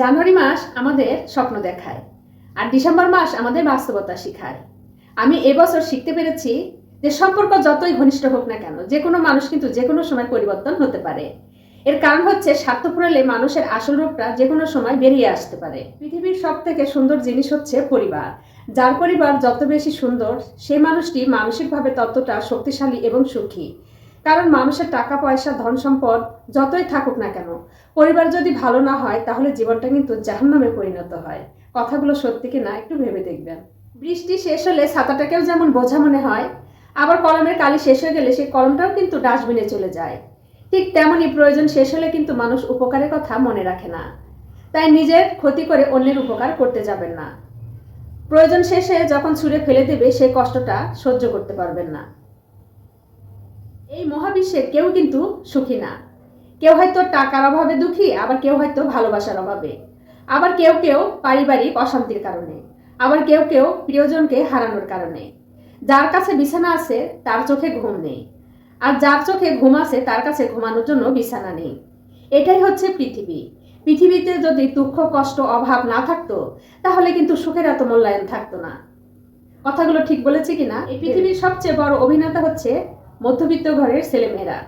জানুয়ারি মাস আমাদের স্বপ্ন দেখায়, আর ডিসেম্বর মাস আমাদের বাস্তবতা শিখায়। আমি এবছর শিখতে পেরেছি যে সম্পর্ক যতই ঘনিষ্ঠ হোক না কেন, যে কোনো মানুষ কিন্তু যে কোনো সময় পরিবর্তন হতে পারে। এর কারণ হচ্ছে স্বার্থ ফুরালে মানুষের আসল রূপটা যে কোনো সময় বেরিয়ে আসতে পারে। পৃথিবীর সব থেকে সুন্দর জিনিস হচ্ছে পরিবার। যার পরিবার যত বেশি সুন্দর সেই মানুষটি মানসিকভাবে ততটা শক্তিশালী এবং সুখী। কারণ মানুষের টাকা, পয়সা, ধন সম্পদ যতই থাকুক না কেন, পরিবার যদি ভালো না হয়, তাহলে জীবনটা কিন্তু জাহান্নামে পরিণত হয়। কথাগুলো সত্যি কি না একটু ভেবে দেখবেন। বৃষ্টি শেষ হলে ছাতাটাকেও যেমন বোঝা মনে হয়, আবার কলমের কালি শেষ হয়ে গেলে সেই কলমটাও কিন্তু ডাস্টবিনে চলে যায়। ঠিক তেমনই প্রয়োজন শেষ হলে কিন্তু মানুষ উপকারের কথা মনে রাখে না। তাই নিজের ক্ষতি করে অন্যের উপকার করতে যাবেন না। প্রয়োজন শেষে যখন ছুঁড়ে ফেলে দেবে সেই কষ্টটা সহ্য করতে পারবেন না। এই মহাবিশ্বে কেউ কিন্তু সুখী না। কেউ হয়তো টাকার অভাবে দুঃখী, আবার কেউ হয়তো ভালোবাসার অভাবে। আবার কেউ কেউ পারিবারিক অশান্তির কারণে, আবার কেউ কেউ প্রিয়জনকে হারানোর কারণে। যার কাছে বিছানা আছে, তার চোখে ঘুম নেই। আর যার চোখে ঘুম আছে, তার কাছে ঘুমানোর জন্য বিছানা নেই। এটাই হচ্ছে পৃথিবী। পৃথিবীতে যদি দুঃখ, কষ্ট, অভাব না থাকতো, তাহলে কিন্তু সুখের এত মূল্যায়ন থাকতো না। কথাগুলো ঠিক বলেছি কিনা? এই পৃথিবীর সবচেয়ে বড় অভিনেতা হচ্ছে মধ্যবিত্ত ঘরের ছেলেমেয়েরা।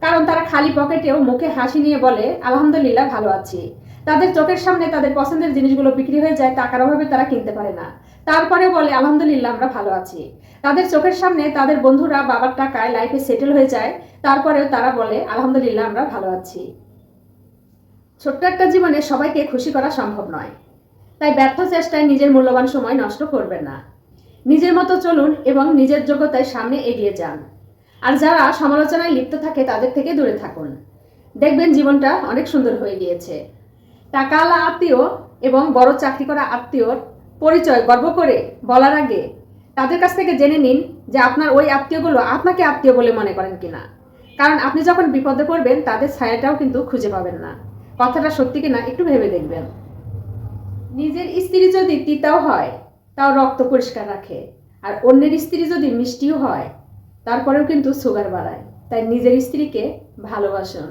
কারণ তারা খালি পকেটেও মুখে হাসি নিয়ে বলে, আলহামদুলিল্লাহ, ভালো আছি। তাদের চোখের সামনে তাদের পছন্দের জিনিসগুলো বিক্রি হয়ে যায়, টাকার অভাবে তারা কিনতে পারে না। তারপরে বলে, আলহামদুলিল্লাহ, আমরা ভালো আছি। তাদের চোখের সামনে তাদের বন্ধুরা বাবার টাকায় লাইফে সেটেল হয়ে যায়, তারপরেও তারা বলে, আলহামদুলিল্লাহ, আমরা ভালো আছি। ছোট্ট একটা জীবনে সবাইকে খুশি করা সম্ভব নয়। তাই ব্যর্থ চেষ্টায় নিজের মূল্যবান সময় নষ্ট করবেন না। নিজের মতো চলুন এবং নিজের যোগ্যতায় সামনে এগিয়ে যান। আর যারা সমালোচনায় লিপ্ত থাকে, তাদের থেকে দূরে থাকুন। দেখবেন জীবনটা অনেক সুন্দর হয়ে গিয়েছে। টাকাওয়ালা আত্মীয় এবং বড় চাকরি করা আত্মীয়র পরিচয় গর্ব করে বলার আগে তাদের কাছ থেকে জেনে নিন যে আপনার ওই আত্মীয়গুলো আপনাকে আত্মীয় বলে মনে করেন কিনা। কারণ আপনি যখন বিপদে পড়বেন, তাদের ছায়াটাও কিন্তু খুঁজে পাবেন না। কথাটা সত্যি কিনা একটু ভেবে দেখবেন। নিজের স্ত্রী যদি তিতাও হয়, তাও রক্ত পরিষ্কার রাখে। আর অন্যের স্ত্রী যদি মিষ্টিও হয় তারপরেও কিন্তু সুগার বাড়ায়, তাই নিজের স্ত্রীকে ভালোবাসুন।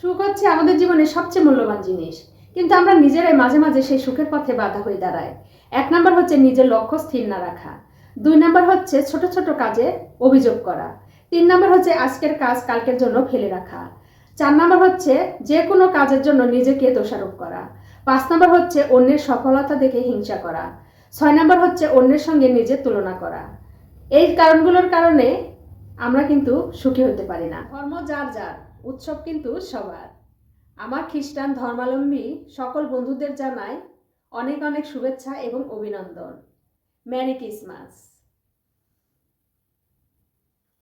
সুখ হচ্ছে আমাদের জীবনে সবচেয়ে মূল্যবান জিনিস, কিন্তু আমরা নিজেরাই মাঝে মাঝে সেই সুখের পথে বাধা হয়ে দাঁড়ায় এক নম্বর হচ্ছে নিজের লক্ষ্য স্থির না রাখা। দুই নম্বর হচ্ছে ছোট ছোট কাজে অভিযোগ করা। তিন নম্বর হচ্ছে আজকের কাজ কালকের জন্য ফেলে রাখা। চার নম্বর হচ্ছে যে কোনো কাজের জন্য নিজেকে দোষারোপ করা। পাঁচ নম্বর হচ্ছে অন্যের সফলতা দেখে হিংসা করা। ছয় নম্বর হচ্ছে অন্যের সঙ্গে নিজের তুলনা করা। এই কারণগুলোর কারণে আমরা কিন্তু সুখী হতে পারি না। ধর্ম যার যার, উৎসব কিন্তু সবার। আমার খ্রিস্টান ধর্মাবলম্বী সকল বন্ধুদের জানায় অনেক অনেক শুভেচ্ছা এবং অভিনন্দন। Merry Christmas.